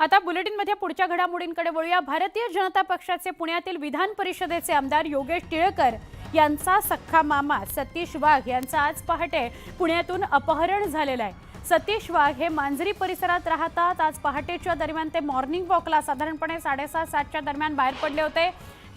आता बुलेटिनमध्ये पुढच्या घडामोडींकडे वळूया. भारतीय जनता पक्षाचे पुण्यातील विधान परिषदेचे आमदार योगेश टिळकर यांचा सख्खा मामा सतीश वाघ यांचा आज पहाटे पुण्यातून अपहरण झालेलं आहे. सतीश वाघ हे मांजरी परिसरात राहतात. आज पहाटेच्या दरम्यान ते मॉर्निंग वॉकला साधारणपणे साडेसात सातच्या दरम्यान बाहेर पडले होते.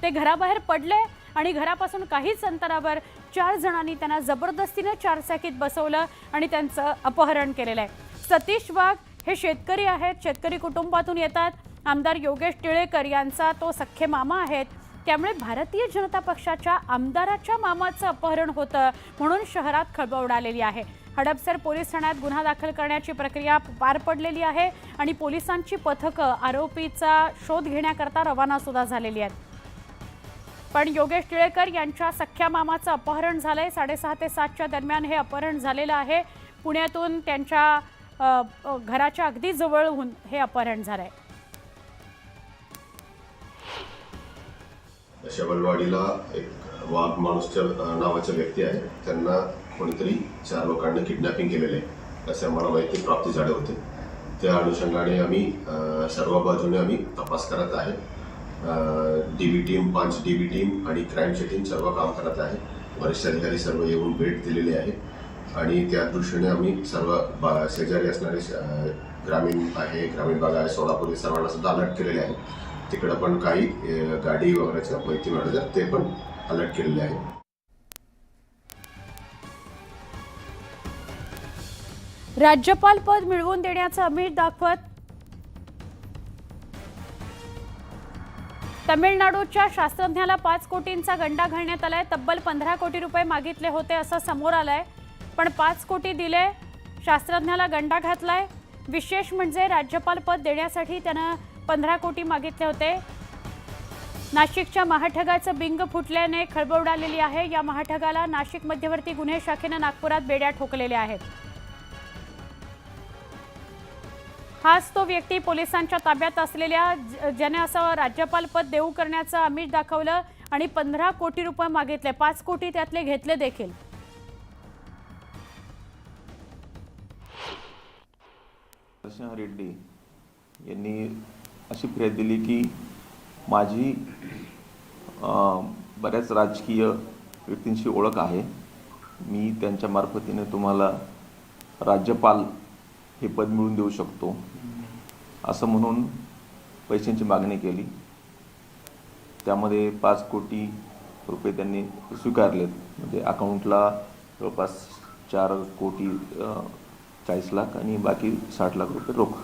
ते घराबाहेर पडले आणि घरापासून काहीच अंतरावर चार जणांनी त्यांना जबरदस्तीनं चारचाकीत बसवलं आणि त्यांचं अपहरण केलेलं आहे. सतीश वाघ हे शेतकरी आहेत शेतकरी कुटुंबातून येतात. आमदार योगेश टिळेकर यांचा तो सख्खे मामा आहेत. त्यामुळे भारतीय जनता पक्षाच्या आमदाराच्या मामाचं अपहरण होतं म्हणून शहरात खळबळ उडालेली आहे. हडपसर पोलीस ठाण्यात गुन्हा दाखल करण्याची प्रक्रिया पार पडलेली आहे आणि पोलिसांची पथकं आरोपीचा शोध घेण्याकरता रवाना सुद्धा झालेली आहेत. पण योगेश टिळेकर यांच्या सख्ख्या मामाचं अपहरण झालंय. साडेसहा ते सातच्या दरम्यान हे अपहरण झालेलं आहे. पुण्यातून त्यांच्या घराच्या अगदी जवळहून हे अपहरण झालंय. शबलवाडीला एक वाघ माणूसच्या नावाच्या नावाचा व्यक्ती आहे. त्यांना कोणीतरी चार लोकांना किडनॅपिंग केलेले आहे. असे आम्हाला माहिती प्राप्त झाले होते. त्या अनुषंगाने आम्ही सर्व बाजूने आम्ही तपास करत आहे. डी बी टीम पाच डी बी टीम आणि क्राईमची टीम सर्व काम करत आहे. वरिष्ठ अधिकारी सर्व येऊन भेट दिलेली आहे. आणि त्या दृष्टीने आम्ही सर्व बा शेजारी असणारे ग्रामीण आहे ग्रामीण भाग आहे सोलापूर सर्वांना सुद्धा अलर्ट केलेले आहे. तिकडं पण काही गाडी वगैरेच्या माहिती मिळाली ते पण अलर्ट केलेले आहे. राज्यपाल पद मिळवून देण्याचं अमीर दाखवत तमिळनाडूच्या शास्त्रज्ञाला पाच कोटींचा गंडा घालण्यात आलाय. तब्बल पंधरा कोटी रुपये मागितले होते असं समोर आलंय. पण पाच कोटी दिले शास्त्रज्ञाला गंडा घातलाय. विशेष म्हणजे राज्यपाल पद देण्यासाठी त्यानं पंधरा कोटी मागितले होते. नाशिकच्या महाठगाचं बिंग फुटल्याने खळबळ उडालेली आहे. या महाठगाला नाशिक मध्यवर्ती गुन्हे शाखेनं नागपुरात बेड्या ठोकलेल्या आहेत. हाच तो व्यक्ती पोलिसांच्या ताब्यात असलेल्या ज- ज्याने असं राज्यपाल पद देऊ करण्याचं आमिष दाखवलं आणि पंधरा कोटी रुपये मागितले. पाच कोटी त्यातले घेतले देखील. नरसिंह रेड्डी यांनी अशी फिर्याद दिली की माझी बऱ्याच राजकीय व्यक्तींशी ओळख आहे. मी त्यांच्या मार्फतीने तुम्हाला राज्यपाल हे पद मिळवून देऊ शकतो. असं म्हणून पैशांची मागणी केली. त्यामध्ये पाच कोटी रुपये त्यांनी स्वीकारलेत. म्हणजे अकाउंटला जवळपास चार कोटी चाळीस लाख आणि बाकी साठ लाख रुपये रोख